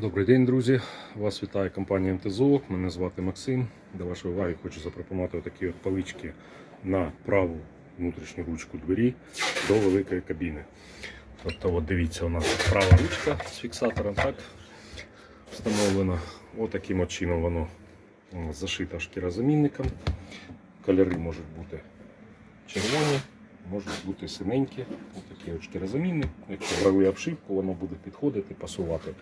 Добрий день, друзі! Вас вітає компанія МТЗО. Мене звати Максим. До вашої уваги хочу запропонувати такі от палички на праву внутрішню ручку двері до великої кабіни. Тобто, от дивіться, у нас права ручка з фіксатором так встановлена. Отаким от чином воно зашито шкірозамінником. Кольори можуть бути червоні, можуть бути синенькі. Ось такі от шкірозамінник. Якщо брали обшивку, воно буде підходити, пасувати.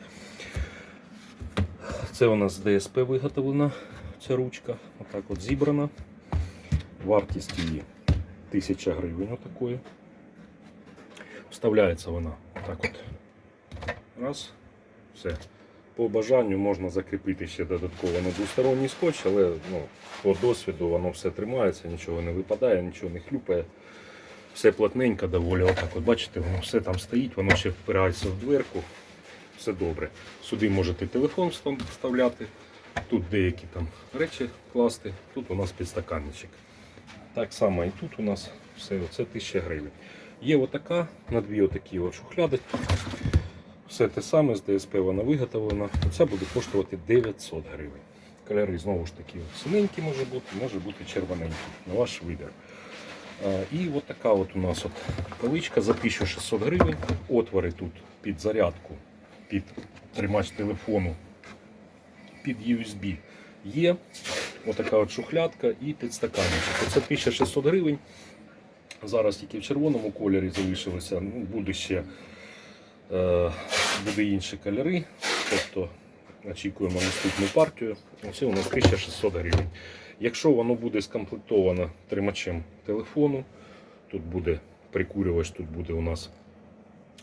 Це у нас ДСП виготовлена ця ручка. Отак от зібрана. Вартість її 1000 гривень отакої. Вставляється вона отак от. Раз. Все. По бажанню можна закріпити ще додатково на двосторонній скотч, але ну, по досвіду воно все тримається, нічого не випадає, нічого не хлюпає. Все плотненько доволі. Отак от бачите, воно все там стоїть, воно ще впирається в дверку. Все добре. Сюди можете телефон вставляти, тут деякі там речі класти, тут у нас підстаканничок. Так само і тут у нас все, це 1000 гривень. Є отака, на дві отакі от шухляди. Все те саме з ДСП вона виготовлена. Оця буде коштувати 900 гривень. Кольори знову ж таки синенькі може бути, може бути червоненькі, на ваш вибір. І от така от у нас от поличка за 1600 гривень. Отвори тут під зарядку, під тримач телефону, під USB є. Отака от шухлядка і підстаканничок. Це 1600 гривень. Зараз тільки в червоному кольорі залишилося. Ну, буде ще е, буде інші кольори. Тобто очікуємо наступну партію. Оце у нас 1600 гривень. Якщо воно буде скомплектовано тримачем телефону, тут буде прикурювач, тут буде у нас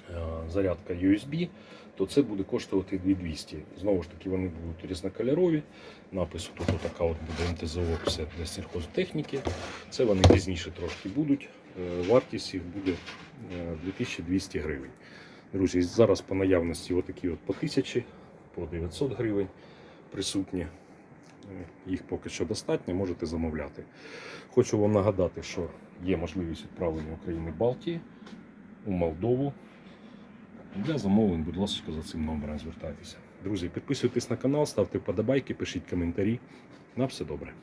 е, зарядка USB, то це буде коштувати 2200. Знову ж таки, вони будуть різнокольорові. Напису тут така от буде МТЗО для сільхозтехніки. Це вони пізніше трошки будуть. Е, Вартість їх буде е, 2200 гривень. Друзі, зараз по наявності отакі от по 1000, по 900 гривень присутні. Їх поки що достатньо, можете замовляти. Хочу вам нагадати, що є можливість відправлення України Балтії у Молдову. Для замовлень, будь ласка, за цим номером звертайтеся. Друзі, підписуйтесь на канал, ставте вподобайки, пишіть коментарі. На все добре.